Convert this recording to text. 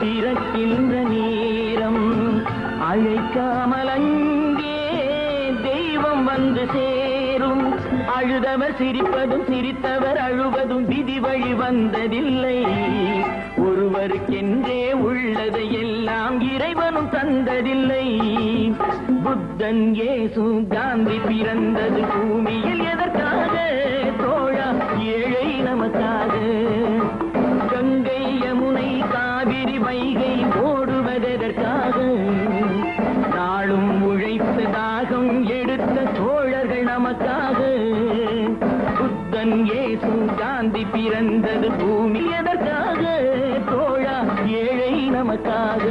பிறக்கின்ற நேரம். அழைக்காமல் அங்கே தெய்வம் வந்து சேரும். அழுதவர் சிரிப்பதும் சிரித்தவர் அழுவதும் விதி வழி வந்ததில்லை. ஒருவருக்கென்றே உள்ளதை எல்லாம் இறைவனும் தந்ததில்லை. புத்தன் ஏசு காந்தி பிறந்தது பூமியில் எதற்காக? தோழா ஏழை நமக்காக. காவிரி வைகை ஓடுவதற்காக நாளும் உழைத்து தாகம் எடுத்த தோழர்கள் நமக்காக புத்தன் ஏசு காந்தி பிறந்தது பூமி எதற்காக தோழா ஏழை நமக்காக.